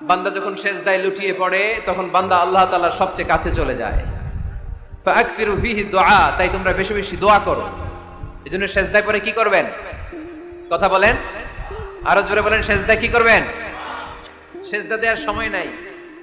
বান্দা যখন সেজদায় লুটিয়ে পড়ে, তখন বান্দা আল্লাহ তাআলার সবচেয়ে কাছে চলে যায়। দোয়া, তাই তোমরা বেশি বেশি দোয়া করো। এই এজন্য সেজদায় পরে কি করবেন? কথা বলেন। আরও জোরে বলেন, সেজদায় কি করবেন? সেজদা দেওয়ার সময় নাই।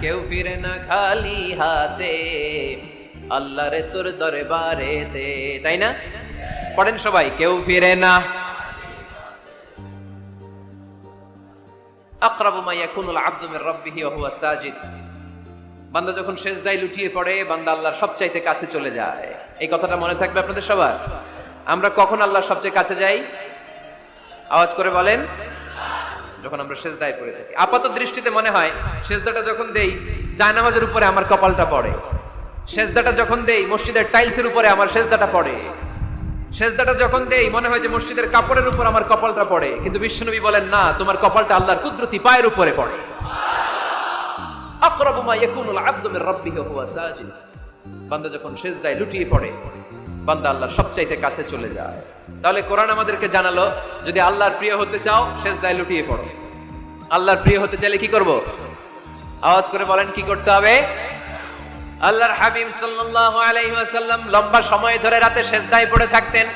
কেউ ফিরে না খালি হাতে, আল্লাহরে তোর দরবারে দে তাই না? পড়েন সবাই, কেউ ফিরে না। আকরাবু মা ইয়াকুনুল আবদু মির রাব্বিহি হুয়া সাজিদ। বান্দা যখন সেজদায় লুটিয়ে পড়ে, বান্দা আল্লাহর সবচাইতে কাছে চলে যায়। এই কথাটা মনে থাকবে আপনাদের সবার? আমরা কখন আল্লাহর সবচেয়ে কাছে যাই? আওয়াজ করে বলেন। যখন আমরা সেজদায় পড়ে থাকি। আপাত দৃষ্টিতে মনে হয়, সেজদাটা যখন দেই, জায়নামাজের উপরে আমার কপালটা পড়ে। সেজদাটা যখন দেই, মসজিদের টাইলসের উপরে আমার সেজদাটা পড়ে। সেজদাটা যখন দেই, মনে হয় যে মসজিদের কাপড়ের উপর আমার কপালটা পড়ে। কিন্তু বিশ্বনবী বলেন, না, তোমার কপালটা আল্লাহর কুদরতি পায়ের উপরে পড়ে। আকরাবু মা ইয়াকুনুল আবদু রাব্বিহি সাজিদ। বান্দা যখন সেজদায় লুটিয়ে পড়ে, বান্দা আল্লাহর সবচাইতে কাছে চলে যায়। তাহলে কোরআন আমাদেরকে জানালো, যদি আল্লাহর প্রিয় হতে চাও, সেজদায় লুটিয়ে পড়ো। আল্লাহর প্রিয় হতে চাইলে কি করব? আওয়াজ করে বলেন, কি করতে হবে? আল্লাহর হাবিব সাল্লাল্লাহু আলাইহি ওয়াসাল্লাম লম্বা সময় ধরে রাতে সেজদায় পড়ে থাকতেন।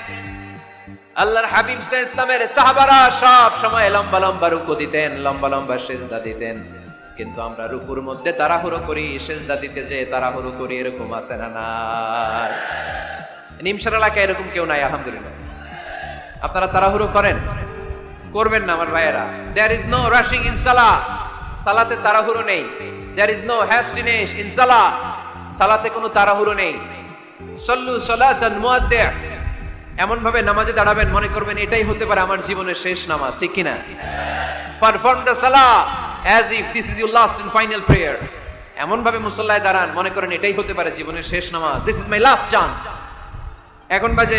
আল্লাহর হাবিব ইসলামের সাহাবারা সব সময় লম্বা লম্বা রুকু দিতেন, লম্বা লম্বা সেজদা দিতেন। কিন্তু আমরা রুকুর মধ্যে তাড়াহুড়ো করি, সেজদা দিতে যে তাড়াহুড়ো করি, এরকম আছে না নাই? নিমসার এলাকায় এরকম কেউ নাই, আলহামদুলিল্লাহ। আপনারা তাড়াহুড়ো করেন। করবেন না আমার ভাইয়েরা। There is no rushing in সালা সালাতে তাড়াহুড়ো নেই। There is no hastiness in সালা সালাতে কোনো তাড়াহুড়ো নেই। সল্লু সলাচান মুয়াদ্দি এমন ভাবে নামাজে দাঁড়াবেন, মনে করবেন এটাই হতে পারে আমার জীবনের শেষ নামাজ, ঠিক কিনা? পারফর্ম দ্য সালা as if this is your last and final prayer এমন ভাবে মুসল্লায় দাঁড়ান, মনে করেন এটাই হতে পারে জীবনের শেষ নামাজ। This is my last chance এখন বাজে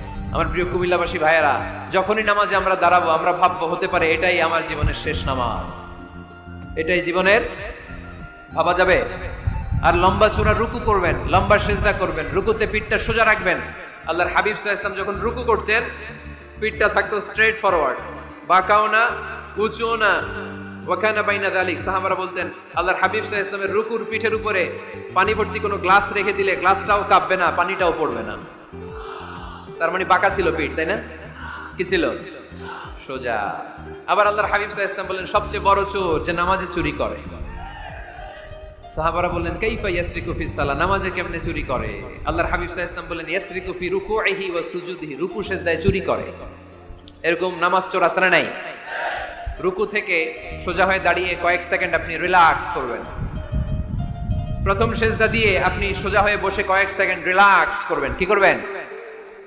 আমার প্রিয় কুমিল্লাবাসী ভাইয়েরা, যখনই নামাজে আমরা দাঁড়াবো, আমরা ভাববো, হতে পারে এটাই আমার জীবনের শেষ নামাজ। এটাই জীবনের, ভাবা যাবে? আর লম্বা চূড়া রুকু করবেন, লম্বা সেজদা করবেন, রুকুতে পিঠটা সোজা রাখবেন। আল্লাহর হাবিব সাহা ইসলাম যখন রুকু করতেন, পিঠটা থাকতো স্ট্রেট ফরওয়ার্ড বাঁকাও না, উঁচুও না। ওখানা বাইনা দালিক সাহাবারা বলতেন, আল্লাহর হাবিব সাহা ইসলামের রুকুর পিঠের উপরে পানি ভর্তি কোনো গ্লাস রেখে দিলে গ্লাসটাও কাঁপবে না, পানিটাও পড়বে না। তার মানে বাঁকা ছিল পিঠ, তাই না? কি ছিল? সোজা। আবার আল্লাহর হাবিব সাহা ইসলাম বললেন সবচেয়ে বড় চোর যে নামাজে চুরি করে। সাহাবারা বললেন, কাইফা ইয়াসরিকু ফি সালা নামাজে কেমনে চুরি করে? আল্লাহর হাবিব ওয়াসাল্লাম বললেন ইয়াসরিকু ফি রুকুইহি ওয়া রুকু সেজদায় চুরি করে। এরকম নামাজ চোর আসলে নাই? রুকু থেকে সোজা হয়ে দাঁড়িয়ে কয়েক সেকেন্ড আপনি রিল্যাক্স করবেন। প্রথম সেজদা দিয়ে আপনি সোজা হয়ে বসে কয়েক সেকেন্ড রিল্যাক্স করবেন। কি করবেন?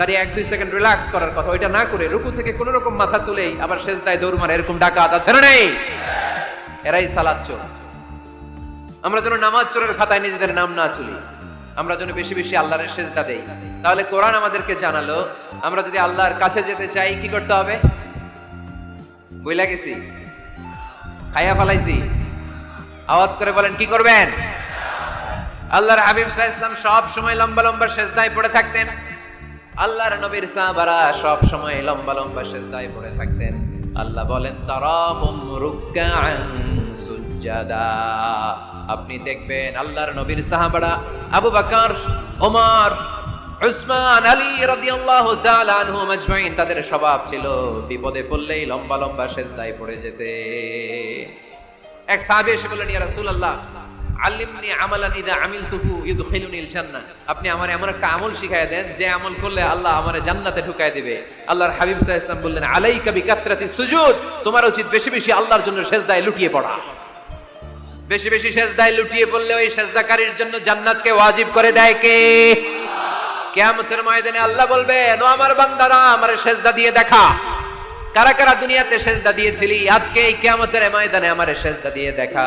দাঁড়িয়ে এক, দুই সেকেন্ড রিল্যাক্স করার কথা। ওইটা না করে রুকু থেকে কোন রকম মাথা তুলেই আবার সেজদায় দৌড় মারে, এরকম ডাকাত আছে না নেই? এরাই সালাদ চোর। আমরা যেন নামাজ চোরের খাতায় নিজেদের নাম না চলি আমরা যেন বেশি বেশি আল্লাহরের সেজদা দেই। তাহলে কোরআন আমাদেরকে জানালো, আমরা যদি আল্লাহর কাছে যেতে চাই, কি করতে হবে? বইলা গেছি? খাইয়া ফালাইছি। আওয়াজ করে বলেন, কি করবেন? আল্লাহর হাবিব আলাইহি ইসলাম সব সময় লম্বা লম্বা সেজদায় পড়ে থাকতেন। আল্লাহর নবীর সাহাবারা সব সময় লম্বা লম্বা সেজদায় পড়ে থাকতেন। আল্লাহ বলেন, তারাহুম রুকআন সুজদা আপনি দেখবেন আল্লাহর নবীর সাহাবারা আবু বকর, ওমর, উসমান, আলী রাদিয়াল্লাহু তাআলা আনহুম আজমাইন, তাদের স্বভাব ছিল বিপদে পড়লেই লম্বা লম্বা সেজদায় পড়ে যেতে। এক সাহাবী এসে বললেন, ইয়া রাসূলুল্লাহ আল্লিমনি আমালান ইদা আমিলতুহু ইউদখিলুনিল জান্নাহ আপনি আমার এমন একটা আমল শিখায় দেন, যে আমল করলে আল্লাহ আমার জান্নাতে ঢুকাই দিবে। আল্লাহর হাবিব আলাইহি ওয়াসাল্লাম বললেন, আলাইকা বিকাসরাতি সুজুদ তোমার উচিত বেশি বেশি আল্লাহর জন্য সেজদায় লুটিয়ে পড়া। বেশি বেশি সেজদায় লুটিয়ে পড়লে ওই সেজদাকারীর জন্য জান্নাতকে ওয়াজিব করে দেয় কে? কিয়ামতের ময়দানে আল্লাহ বলবে, নো আমার বান্দারা, আমার সেজদা দিয়ে দেখা। কারা কারা দুনিয়াতে সেজদা দিয়েছিলি, আজকে এই কিয়ামতের ময়দানে আমার সেজদা দিয়ে দেখা।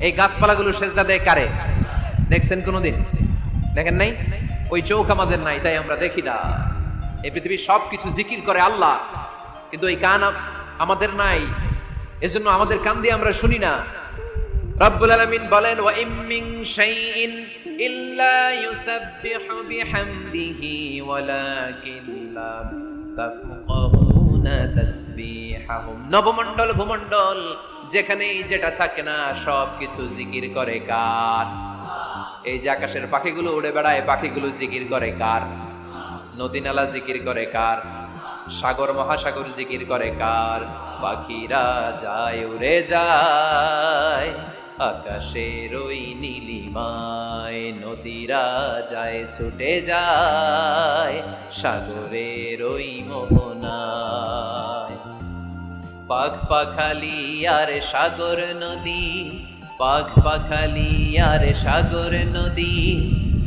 এই গাছপালাগুলো সেজদা দেয় কারে? দেখছেন কোনোদিন? দেখেন নাই? ওই চোখ আমাদের নাই, তাই আমরা দেখি না। এই পৃথিবীর সবকিছু জিকির করে আল্লাহ, কিন্তু এই কান আম- আমাদের নাই। এজন্য আমাদের কান দিয়ে আমরা শুনি না। রব্বুল আলামিন বলেন, ওয়া ইম শাইইন ইল্লা ইউসাব্বিহু বিহামদিহি ওয়ালাকিন লা তাফকাহুনা তাসবিহাহুম। নবমণ্ডল, ভূমণ্ডল যেখানেই যেটা থাকে না সব কিছু জিকির করে কার? এই যে আকাশের পাখিগুলো উড়ে বেড়ায়, পাখিগুলো জিকির করে কার? নদী নালা জিকির করে কার? সাগর, মহাসাগর জিকির করে কার? পাখিরা যায়, উড়ে যায়, আকাশের ওই নীলিমায়। নদীরা যায়, ছুটে যায়, সাগরের ওই মোহনায়। পাখ পাখালি আর সাগর নদী পাখ পাখালি আর সাগর নদী,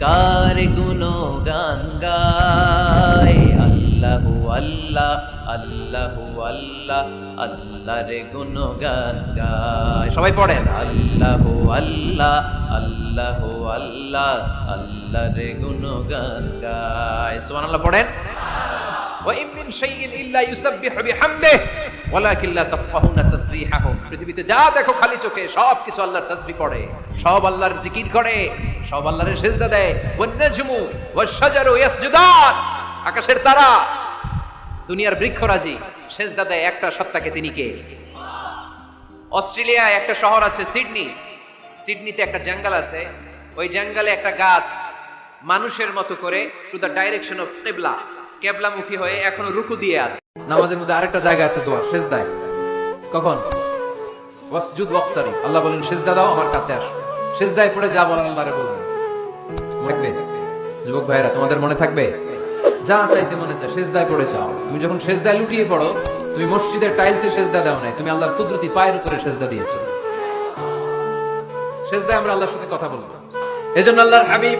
কার গুনো গান গায়? আল্লাহ আল্লাহ আল্লাহ আল্লাহ, আল্লাহর গুণ গান গায়। সবাই পড়েন, আল্লাহ আল্লাহ আল্লাহ আল্লাহ, আল্লাহর গুণ গান গায়। সোমান আল্লাহ পড়েন? ওয়া ইম মিন শাইইন ইল্লা ইউসাব্বিহু বিহামদিহি ওয়ালাকিন লা তাফকাহুনা তাসবিহাহুম পৃথিবীতে যা দেখো খালি চোখে, সব কিছু আল্লাহর তাসবিহ পড়ে সব আল্লাহর জিকির করে, সব আল্লাহর সিজদা দেয়। ওয়ান নাজমু ওয়াশ শাজারু ইয়াসজুদান। আকাশের তারা, দুনিয়ার বৃক্ষরাজি, সেজদা দেয় একটা সত্তাকে তিনি কে? অস্ট্রেলিয়ায় একটা শহর আছে সিডনি। সিডনিতে একটা জঙ্গল আছে। ওই জঙ্গলে একটা গাছ মানুষের মতো করে টু দ্য ডাইরেকশন অফ কেবলা কেবলামুখী হয়ে এখনও রুকু দিয়ে আছে। নামাজের মধ্যে আরেকটা জায়গা আছে দোয়া সেজদায়। কখন? ওয়াসজুদ ওয়াক্তারি। আল্লাহ বলেন, সেজদা দাও, আমার কাছে আসো। সেজদায় পড়ে যা বলার আল্লাহরে বলবেন থাকবে? যুবক ভাইরা তোমাদের মনে থাকবে? যা চাইতে মনে চায়, সেজদায় পড়ে যাও। তুমি যখন সেজদায় লুটিয়ে পড়ো, তুমি মসজিদের টাইলসে সেজদা দাও নাই, তুমি আল্লাহর কুদরতি পায়ের উপরে সেজদা দিয়েছ। সেজদায় আমরা আল্লাহর সাথে কথা বলব। এজন্য আল্লাহর হাবিব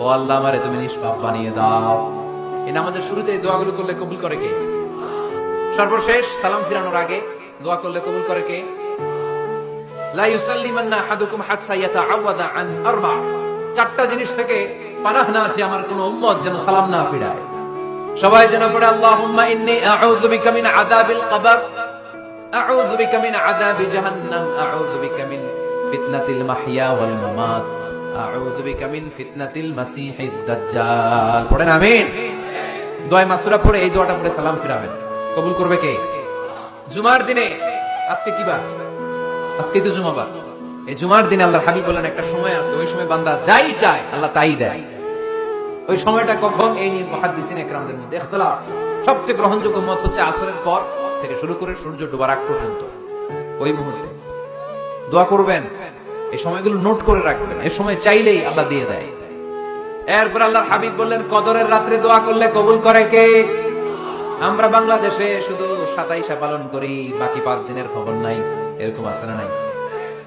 ও আল্লাহ আমারে তুমি নিষ্পাপ বানিয়ে দাও। এই নামাজের শুরুতে এই দোয়াগুলো করলে কবুল করে কে? সর্বশেষ সালাম ফিরানোর আগে দোয়া করলে কবুল করে কে? লা ইউসাল্লিমান্না আহাদুকুম হাত্তা ইয়াতাআওয়াদা আন আরবা। চারটা জিনিস থেকে পানাহ না আছে আমার কোন উম্মত যেন সালাম না ফিরায়। সবাই যেন পড়ে, আল্লাহুম্মা ইন্নী আউযু বিকা মিন আযাবিল কবর। আউযু বিকা মিন আযাবি জাহান্নাম। আউযু বিকা মিন ফিতনাতিল মাহইয়া ওয়াল মামাত। আল্লাহ বলেন, একটা সময় আছে, ওই সময় বান্দা যাই চায়, আল্লাহ তাই দেয়। ওই সময়টা কখন? এই নিয়ে মহাদিসিন একরামদের মধ্যে সবচেয়ে গ্রহণযোগ্য মত হচ্ছে আসরের পর থেকে শুরু করে সূর্য ডোবার আগ পর্যন্ত। ওই মুহূর্তে। দোয়া করবেন। এই সময়গুলো নোট করে রাখবেন। এই সময় চাইলেই আল্লাহ দিয়ে দেয়। এরপর আল্লাহর হাবিব বললেন, কদরের রাত্রে দোয়া করলে কবুল করে কে? আমরা বাংলাদেশে শুধু সাতাইশা পালন করি, বাকি পাঁচ দিনের খবর নাই। এরকম আছে না নাই?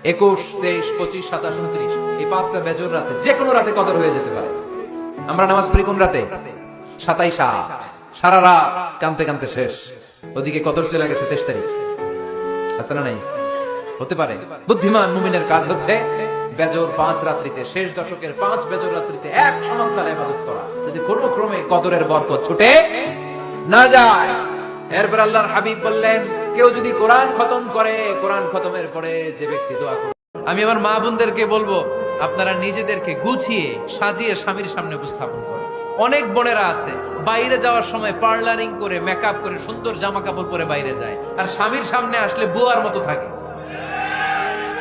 একুশ, তেইশ, পঁচিশ, সাতাশ, উনত্রিশ, এই পাঁচটা বেজর রাতে, যে কোনো রাতে কদর হয়ে যেতে পারে। আমরা নামাজ পড়ি কোন রাতে? সাতাইশা। সারা রাত কানতে কানতে শেষ। ওদিকে কদর চলে গেছে তেইশ তারিখ। আছে না নাই? হতে পারে। বুদ্ধিমান মুমিনের কাজ হচ্ছে বেজর পাঁচ রাত্রিতে, শেষ দশকের পাঁচ বেজর রাত্রিতে এক সমান্তালে ইবাদত করা। যদি কোনো ক্রমে কদরের বরকত ছুটে না যায়, এরপর আল্লাহর হাবিব বললেন, কেউ যদি কোরআন খতম করে, কোরআন খতমের পরে যে ব্যক্তি দোয়া করে আমি আমার মা বোনদেরকে বলব, আপনারা নিজেদেরকে গুছিয়ে সাজিয়ে স্বামীর সামনে উপস্থাপন করুন। অনেক বোনেরা আছে, বাইরে যাওয়ার সময় পার্লারিং করে মেকআপ করে, সুন্দর জামা কাপড় পরে বাইরে যায়। আর স্বামীর সামনে আসলে বুয়ার মতো থাকে।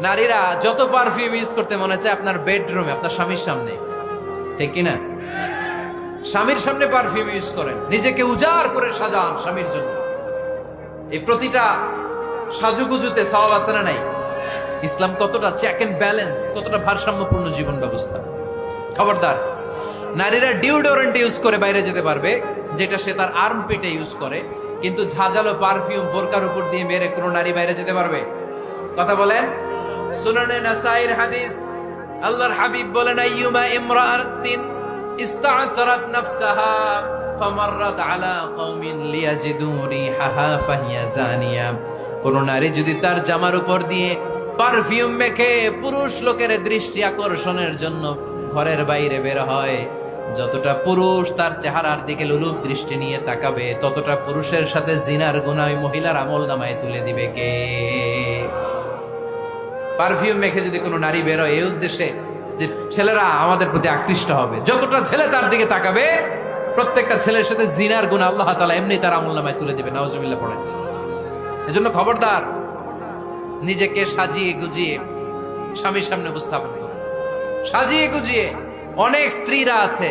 নারীরা যত পারফিউম ইউজ করতে মনে চায় আপনার বেডরুমে আপনার স্বামীর সামনে। ঠিক কিনা? স্বামীর সামনে পারফিউম ইউজ করেন। নিজেকে উজাড় করে সাজান স্বামীর জন্য। এই প্রতিটা সাজুগুজুতে সওয়াব আছে না নাই? ইসলাম কতটা চেক এন্ড ব্যালেন্স কতটা ভারসাম্যপূর্ণ জীবন ব্যবস্থা। খবরদার, নারীরা ডিওডোরেন্ট ইউজ করে বাইরে যেতে পারবে, যেটা সে তার আর্ম পেটে ইউজ করে, কিন্তু ঝাঁঝালো পারফিউম বোরকার উপর দিয়ে মেরে কোনো নারী বাইরে যেতে পারবে? কথা বলেন? সুনানে নাসাইর হাদিস, আল্লাহর হাবিব বলেন, আইয়ুমা ইস্তা'জারাত নাফসাহা আলা কওমিন লিয়াজিদু রিহাহা, ফাহিয়া জানিয়া। কোন নারী যদি তার জামার উপর দিয়ে পারফিউম মেখে পুরুষ লোকের দৃষ্টি আকর্ষণের জন্য ঘরের বাইরে বের হয়, যতটা পুরুষ তার চেহারার দিকে লুলুপ দৃষ্টি নিয়ে তাকাবে, ততটা পুরুষের সাথে জিনার গুণা ওই মহিলার আমল নামায় তুলে দিবে কে? পারফিউম মেখে যদি কোনো নারী বেরোয় এই উদ্দেশ্যে যে ছেলেরা আমাদের প্রতি আকৃষ্ট হবে। যতটা ছেলে তার দিকে তাকাবে, প্রত্যেকটা ছেলের সাথে জিনার গুণ আল্লাহ তালা এমনি তার আমল নামায় তুলে দিবে নওয়াজুবিল্লাহ পড়েন। এজন্য খবরদার, নিজেকে সাজিয়ে গুজিয়ে স্বামীর সামনে উপস্থাপন করুন। সাজিয়ে গুজিয়ে অনেক স্ত্রীরা আছে,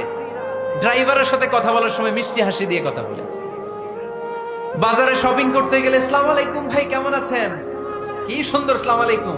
ড্রাইভারের সাথে কথা বলার সময় মিষ্টি হাসি দিয়ে কথা বলে। বাজারে শপিং করতে গেলে ইসলাম আলাইকুম ভাই, কেমন আছেন? কি সুন্দর, সালাম আলাইকুম।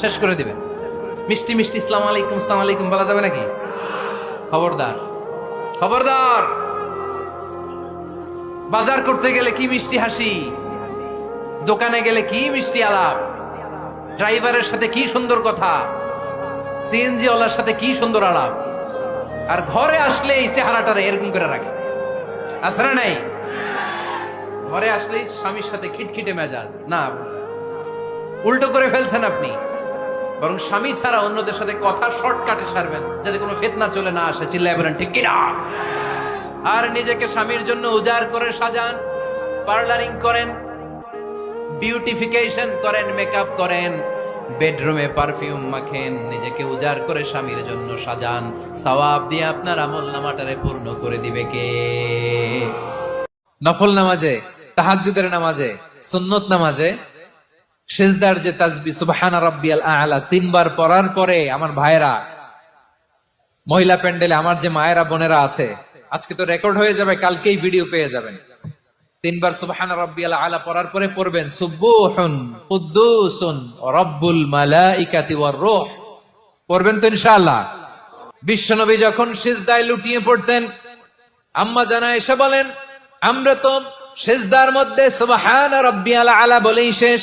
শেষ করে দিবেন। মিষ্টি মিষ্টি, ইসলাম আলাইকুম ইসলাম আলাইকুম, বলা যাবে নাকি? খবরদার। খবরদার! বাজার করতে গেলে কি মিষ্টি হাসি? দোকানে গেলে কি মিষ্টি আলাপ? ড্রাইভারের সাথে কি সুন্দর কথা? সিএনজি ওয়ালার সাথে কি সুন্দর আলাপ? আর ঘরে আসলে এই চেহারাটারে এরকম করে রাখে। আসরা নাই? ঘরে আসলেই স্বামীর সাথে খিটখিটে মেজাজ। না, উল্টো করে ফেলছেন আপনি। বরং স্বামী ছাড়া অন্যদের সাথে কথা শর্টকাটে সারবেন, যাতে কোনো ফেতনা চলে না আসে। চিল্লায় বলেন, ঠিক কিনা? আর নিজেকে স্বামীর জন্য উজাড় করে সাজান, পার্লারিং করেন, বিউটিফিকেশন করেন, মেকআপ করেন, বেডরুমে পারফিউম মাখেন, নিজেকে উজাড় করে স্বামীর জন্য সাজান। সওয়াব দিয়ে আপনার আমল নামাটারে পূর্ণ করে দিবে কে? নফল নামাজে, তাহাজ্জুদের নামাজে, সুন্নত নামাজে সেজদার যে তাজবি, সুবহানা রাব্বিয়াল আলা, তিনবার পড়ার পরে আমার ভাইরা মহিলা প্যান্ডেলে আমার যে মায়েরা, বোনেরা আছে, আজকে তো রেকর্ড হয়ে যাবে, কালকেই ভিডিও পেয়ে যাবেন। তিনবার সুবহান রাব্বিয়াল আলা পড়ার পরে পড়বেন, সুবহুন কুদ্দুসুন রব্বুল মালাইকাতি ওয়ার রূহ। পড়বেন তো ইনশাআল্লাহ। বিশ্বনবী যখন সিজদায় লুটিয়ে পড়তেন, আম্মা জানা এসে বলেন, আমরা তো সেজদার মধ্যে সুবহান রাব্বিয়াল আলা বলেই শেষ।